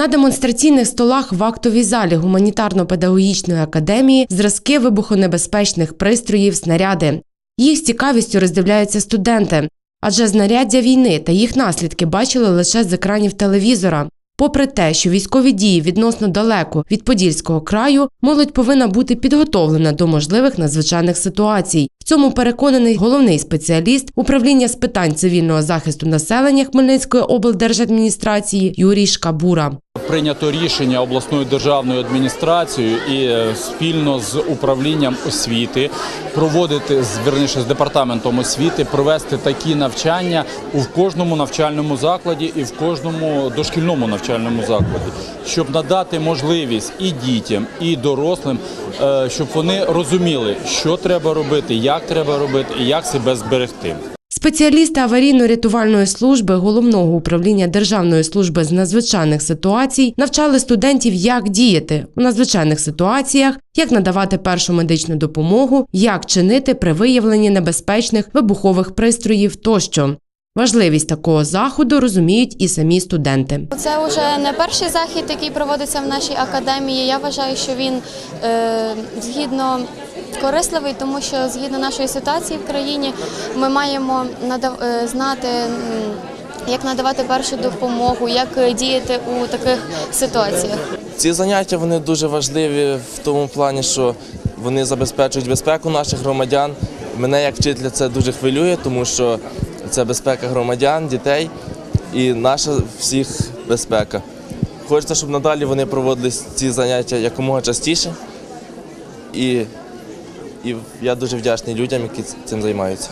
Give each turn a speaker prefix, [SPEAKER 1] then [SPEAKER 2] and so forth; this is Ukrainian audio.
[SPEAKER 1] На демонстраційних столах в актовій залі гуманітарно-педагогічної академії зразки вибухонебезпечних пристроїв, снаряди. Їх з цікавістю роздивляються студенти, адже знаряддя війни та їх наслідки бачили лише з екранів телевізора. Попри те, що військові дії відносно далеко від Подільського краю, молодь повинна бути підготовлена до можливих надзвичайних ситуацій. В цьому переконаний головний спеціаліст управління з питань цивільного захисту населення Хмельницької облдержадміністрації Юрій Шкабура.
[SPEAKER 2] Прийнято рішення обласною державною адміністрацією і е, спільно з управлінням освіти проводити з верніше з департаментом освіти, провести такі навчання у кожному навчальному закладі і в кожному дошкільному навчальному закладі, щоб надати можливість і дітям, і дорослим, е, щоб вони розуміли, що треба робити, як треба робити і як себе зберегти.
[SPEAKER 1] Спеціалісти аварійно-рятувальної служби головного управління Державної служби з надзвичайних ситуацій навчали студентів, як діяти у надзвичайних ситуаціях, як надавати першу медичну допомогу, як чинити при виявленні небезпечних вибухових пристроїв тощо. Важливість такого заходу розуміють і самі студенти.
[SPEAKER 3] Це вже не перший захід, який проводиться в нашій академії. Я вважаю, що він е, згідно корисливий, тому що згідно нашої ситуації в країні ми маємо е, знати. Як надавати першу допомогу, як діяти у таких ситуаціях?
[SPEAKER 4] Ці заняття вони дуже важливі в тому плані, що вони забезпечують безпеку наших громадян. Мене як вчителя це дуже хвилює, тому що це безпека громадян, дітей і наша всіх безпека. Хочеться, щоб надалі вони проводили ці заняття якомога частіше. І, і я дуже вдячний людям, які цим займаються.